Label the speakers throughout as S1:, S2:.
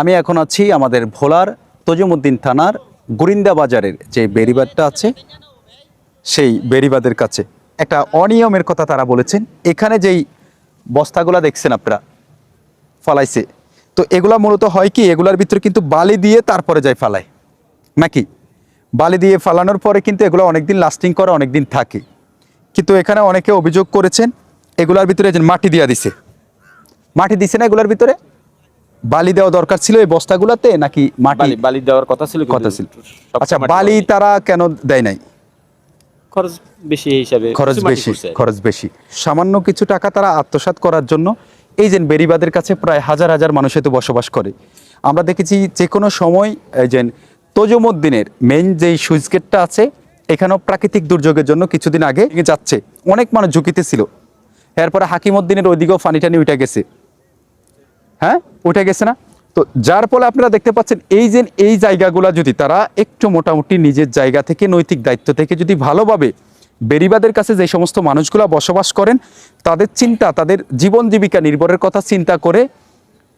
S1: আমি এখন আছি আমাদের ভোলার তজুমুদ্দিন থানার গুরিন্দা বাজারের যে বেরিবাদটা আছে, সেই বেরিবাদের কাছে। একটা অনিয়মের কথা তারা বলেছেন। এখানে যেই বস্তাগুলা দেখছেন আপনারা, ফালাইছে, তো এগুলা মূলত হয় কি, এগুলার ভিতরে কিন্তু বালি দিয়ে তারপরে যায় ফালায়। নাকি? বালি দিয়ে ফালানোর পরে কিন্তু এগুলো অনেকদিন লাস্টিং করে, অনেকদিন থাকে। কিন্তু এখানে অনেকে অভিযোগ করেছেন, এগুলার ভিতরে মাটি দিয়া দিছে। মাটি দিছে না এগুলার ভিতরে? বালি দেওয়া দরকার ছিল এই বস্তাগুলাতে নাকি মাটি?
S2: বালি দেওয়ার কথা ছিল
S1: কথা ছিল। আচ্ছা বালি তারা কেন দেয় নাই?
S2: খরচ বেশি হিসাবে
S1: খরচ বেশি খরচ বেশি। সামান্য কিছু টাকা তারা আত্মসাৎ করার জন্য এই যে বেরিবাদের কাছে প্রায় হাজার হাজার মানুষ তো বসবাস করে। আমরা দেখেছি যে কোনো সময় এই যে তজুমুদ্দিনের মেইন যেই সুইচ গেটটা আছে এখানেও প্রাকৃতিক দুর্যোগের জন্য কিছুদিন আগে যাচ্ছে। অনেক মানুষ ঝুঁকিতে ছিল। এরপরে হাকিমুদ্দিনের ওইদিকেও ফানি টানি উঠে গেছে। হ্যাঁ উঠে গেছে না? তো যার ফলে আপনারা দেখতে পাচ্ছেন এই যে এই জায়গাগুলো যদি তারা একটু মোটামুটি নিজের জায়গা থেকে, নৈতিক দায়িত্ব থেকে যদি ভালোভাবে বেরিবাদের কাছে যে সমস্ত মানুষগুলা বসবাস করেন, তাদের চিন্তা, তাদের জীবন জীবিকা নির্ভরের কথা চিন্তা করে,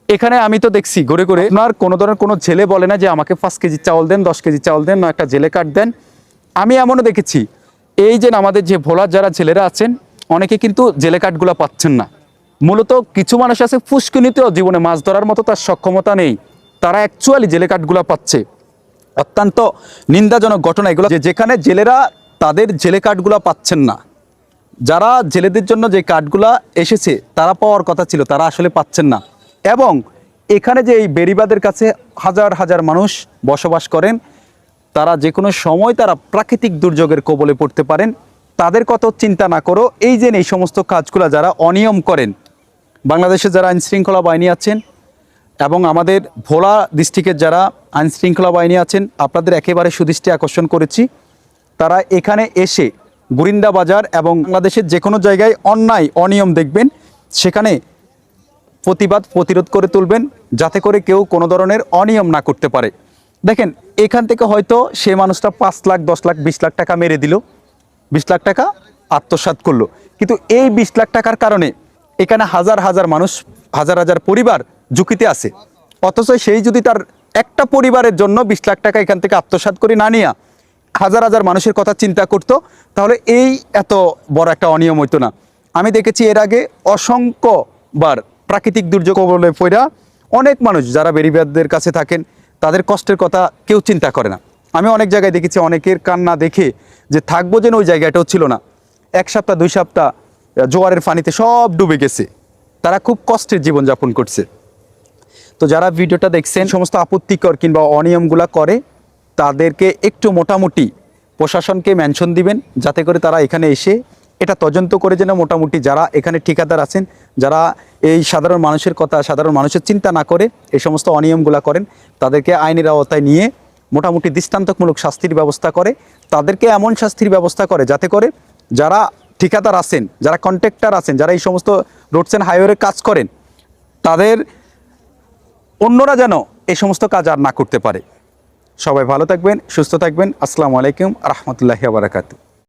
S1: এখানে আমি তো দেখছি ঘুরে ঘুরে আপনার কোনো ধরনের কোনো ছেলে বলে না যে আমাকে পাঁচ কেজি চাউল দেন, দশ কেজি চাউল দেন না একটা জেলে কার্ড দেন। আমি এমনও দেখেছি, এই যে আমাদের যে ভোলার যারা ছেলেরা আছেন, অনেকে কিন্তু জেলে কার্ডগুলো পাচ্ছেন না। মূলত কিছু মানুষ আছে ফুসকুনিতেও জীবনে মাছ ধরার মতো তার সক্ষমতা নেই। তারা অ্যাকচুয়ালি জেলে কাঠগুলো পাচ্ছে। অত্যন্ত নিন্দাজনক ঘটনা এগুলো যেখানে জেলেরা তাদের জেলে কাঠগুলো পাচ্ছেন না। যারা জেলেদের জন্য যে কার্ডগুলা এসেছে, তারা পাওয়ার কথা ছিল, তারা আসলে পাচ্ছেন না। এবং এখানে যে এই বেরিবাদের কাছে হাজার হাজার মানুষ বসবাস করেন, তারা যে কোনো সময় তারা প্রাকৃতিক দুর্যোগের কবলে পড়তে পারেন। তাদের কত চিন্তা না করো, এই যে এই সমস্ত কাজগুলো যারা অনিয়ম করেন বাংলাদেশে যারা আইন শৃঙ্খলা বাহিনী আছেন এবং আমাদের ভোলা ডিস্ট্রিক্টের যারা আইন শৃঙ্খলা বাহিনী আছেন, আপনাদের একেবারে সুদৃষ্টি আকর্ষণ করেছি। তারা এখানে এসে গুরিন্দা বাজার এবং বাংলাদেশের যে কোনো জায়গায় অন্যায়, অনিয়ম দেখবেন, সেখানে প্রতিবাদ, প্রতিরোধ করে তুলবেন, যাতে করে কেউ কোনো ধরনের অনিয়ম না করতে পারে। দেখেন, এখান থেকে হয়তো সে মানুষটা পাঁচ লাখ, দশ লাখ, বিশ লাখ টাকা মেরে দিল, বিশ লাখ টাকা আত্মসাৎ করল। কিন্তু এই বিশ লাখ টাকার কারণে এখানে হাজার হাজার মানুষ, হাজার হাজার পরিবার ঝুঁকিতে আছে। অথচ সেই যদি তার একটা পরিবারের জন্য বিশ লাখ টাকা এখান থেকে আত্মসাৎ করে না নিয়া হাজার হাজার মানুষের কথা চিন্তা করতো, তাহলে এই এত বড় একটা অনিয়ম হইতো না। আমি দেখেছি এর আগে অসংখ্যবার প্রাকৃতিক দুর্যোগ বলে পড়া অনেক মানুষ যারা বেরিবাদদের কাছে থাকেন, তাদের কষ্টের কথা কেউ চিন্তা করে না। আমি অনেক জায়গায় দেখেছি অনেকের কান্না দেখে যে থাকব যেন ওই জায়গাটাও ছিল না। এক সপ্তাহ, দুই সপ্তাহ জোয়ারের পানিতে সব ডুবে গেছে। তারা খুব কষ্টের জীবনযাপন করছে। তো যারা ভিডিওটা দেখছেন সমস্ত আপত্তিকর কিংবা অনিয়মগুলা করে, তাদেরকে একটু মোটামুটি প্রশাসনকে মেনশন দিবেন, যাতে করে তারা এখানে এসে এটা তদন্ত করে যেন মোটামুটি যারা এখানে ঠিকাদার আছেন, যারা এই সাধারণ মানুষের কথা, সাধারণ মানুষের চিন্তা না করে, এই সমস্ত অনিয়মগুলা করেন, তাদেরকে আইনের আওতায় নিয়ে মোটামুটি দৃষ্টান্তমূলক শাস্তির ব্যবস্থা করে, তাদেরকে এমন শাস্তির ব্যবস্থা করে, যাতে করে যারা ঠিকাদার আছেন, যারা কন্ট্রাক্টর আছেন, যারা এই সমস্ত রোডস অ্যান্ড হাইওয়ে কাজ করেন, তাদের অন্যরা যেন এই সমস্ত কাজ আর না করতে পারে। সবাই ভালো থাকবেন, সুস্থ থাকবেন। আসসালামু আলাইকুম রহমতুল্লাহি বারাকাতু